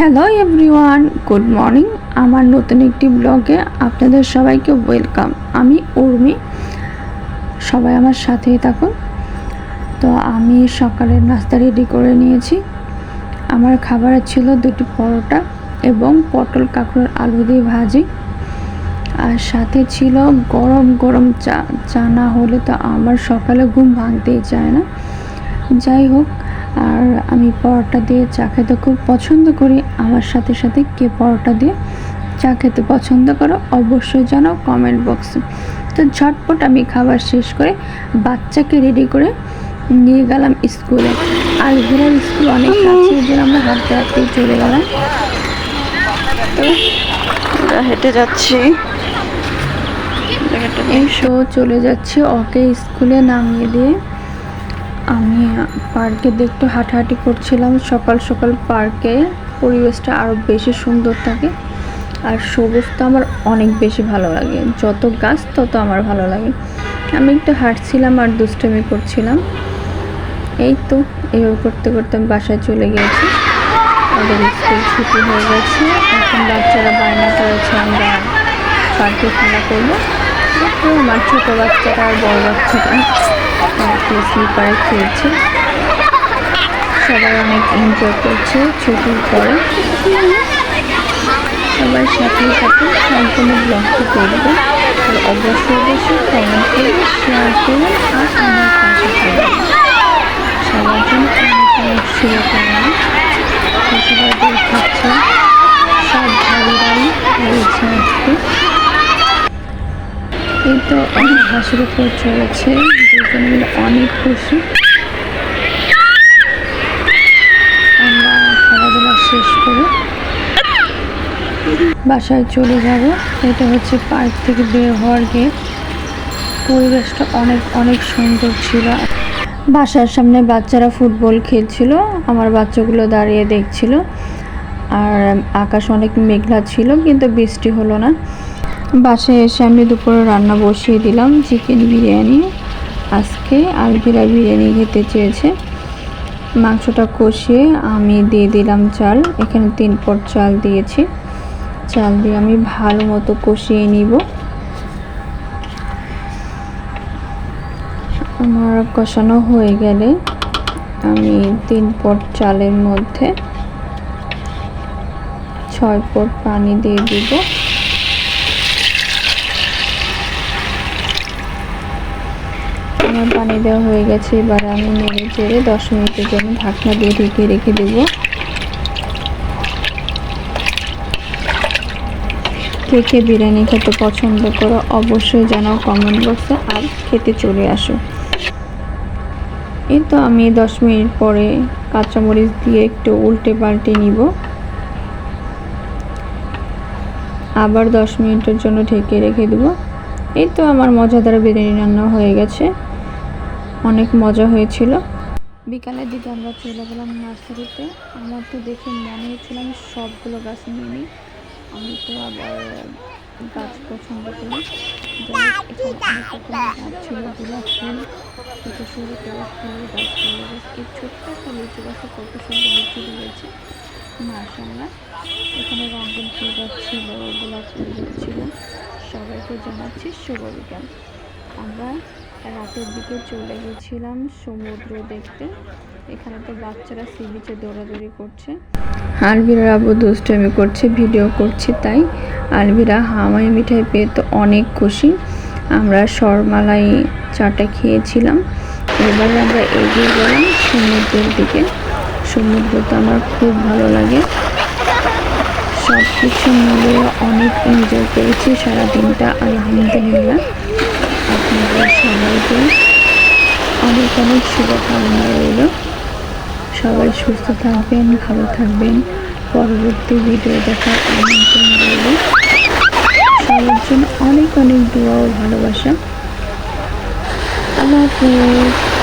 Hello everyone good morning আমার নতুন একটি ব্লগে আপনাদের সবাইকে ওয়েলকাম আমি উর্মি। সবাই আমার সাথেই থাকুন। তো আমি সকালের নাস্তা রেডি করে নিয়েছি। আমার খাবার ছিল দুটি পরোটা এবং পটল কাঁকড়োর আলু দিয়ে ভাজি। আর সাথে ছিল গরম গরম চা। চা না হলে তো আমার সকালে ঘুম ভাঙতেই চায় না। যাই হোক আর আমি পরোটা দিয়ে চা খেতে খুব পছন্দ করি। আমার সাথে সাথে কে পরোটা দিয়ে চা খেতে পছন্দ করো অবশ্যই জানাও কমেন্ট বক্সে তো ঝটপট আমি খাবার শেষ করে বাচ্চাকে রেডি করে নিয়ে গেলাম স্কুলে আর ঘোরার স্কুল অনেক কাছে আমরা হাঁটতে হাঁটতেই চলে গেলাম। আমরা হেঁটে যাচ্ছি। এই শো চলে যাচ্ছে ওকে স্কুলে নামিয়ে দিয়ে। আমি পার্কে একটু হাঁটাহাঁটি করছিলাম। সকাল সকাল পার্কে পরিবেশটা আরও বেশি সুন্দর থাকে। আর সবুজ তো আমার অনেক বেশি ভালো লাগে। যত গাছ, তত আমার ভালো লাগে। আমি একটু হাঁটছিলাম আর দুষ্টামি করছিলাম। এই তো এইভাবে করতে করতে আমি বাসায় চলে গিয়েছি। ওদের স্কুল ছুটি হয়ে গেছে। এখন বাচ্চারা বায়না করেছে, আমরা পার্কে খেলা করব। আমার ছোটো বাচ্চাটা আর বড় বাচ্চাটা। স্লিপারে খেলছে। সবাই অনেক এনজয় করছে ছুটির পরে। সবার সাথে সাথে সম্পূর্ণ ব্লগটি করবে। আর অবশ্যই অবশ্যই কমেন্ট করবে শেয়ার করবেন আর আমার পাশে সবার জন্য অনেক অনেক শুভকামনা তো সবাই দেখাচ্ছে সব ভাবিরাই রয়েছে আজকে এই তো অনেক হাসির উপর চলেছে। অনেক খুশি। আমরা খেলাধুলা শেষ করে বাসায় চলে যাব। এটা হচ্ছে পার্ক থেকে বের হওয়ার গেট পরিবেশটা অনেক অনেক সুন্দর ছিল। বাসার সামনে বাচ্চারা ফুটবল খেলছিল। আমার বাচ্চাগুলো দাঁড়িয়ে দেখছিল। আর আকাশ অনেক মেঘলা ছিল, কিন্তু বৃষ্টি হলো না। বাসায় এসে আমি দুপুরে রান্না বসিয়ে দিলাম চিকেন বিরিয়ানি। আজকে আলভিরা বিরিয়ানি খেতে চেয়েছে। মাংসটা কষিয়ে আমি দিয়ে দিলাম চাল। এখানে তিন পট চাল দিয়েছি। চাল দিয়ে আমি ভালো মতো কষিয়ে নিব। আমার কষানো হয়ে গেলে আমি তিন পট চালের মধ্যে ছয় পট পানি দিয়ে দিব আমার পানি দেওয়া হয়ে গেছে। এবার আমি নেড়ে চেড়ে দশ মিনিটের জন্য ঢাকনা দিয়ে ঢেকে রেখে দেব। কে কে বিরিয়ানি খেতে পছন্দ করো অবশ্যই জানাও কমেন্ট বক্সে আর খেতে চলে আসো। এই তো আমি দশ মিনিট পরে কাঁচামরিচ দিয়ে একটু উল্টে পাল্টে নিব। আবার দশ মিনিটের জন্য ঢেকে রেখে দেবো। এই তো আমার মজাদার বিরিয়ানি রান্না হয়ে গেছে। অনেক মজা হয়েছিল। বিকালের দিকে আমরা চলে গেলাম নার্সারিতে। আমার তো দেখে মনে হচ্ছিল আমি সবগুলো গাছ নিয়ে নিই। আমি তো আবার গাছ পছন্দ করি। গাছ ছোট্ট সুন্দর এখানে ফুল গোলাপ ফুল ছিল। সবাইকে জানাচ্ছি আমরা রাতের দিকে চলে গেছিলাম সমুদ্র দেখতে। এখানে তো বাচ্চারা সি বিচে দৌড়াদৌড়ি করছে। আলবিরা আবু দুষ্টামি করছে, ভিডিও করছে তাই। আলবিরা হামাই মিঠাই পেয়ে তো অনেক খুশি। আমরা সরমালাই চাটা খেয়েছিলাম। এবার আমরা এগিয়ে গেলাম সমুদ্রের দিকে। সমুদ্র তো আমার খুব ভালো লাগে। সব কিছু মিলিয়ে অনেক এনজয় করেছি সারাদিনটা, আলহামদুলিল্লাহ। আপনাদের সবাইকে অনেক অনেক শুভকামনা রইল। সবাই সুস্থ থাকবেন, ভালো থাকবেন। পরবর্তী ভিডিও দেখার আমন্ত্রণ রইল। সবার জন্য অনেক অনেক দোয়া ও ভালোবাসা। আল্লাহ হাফেজ।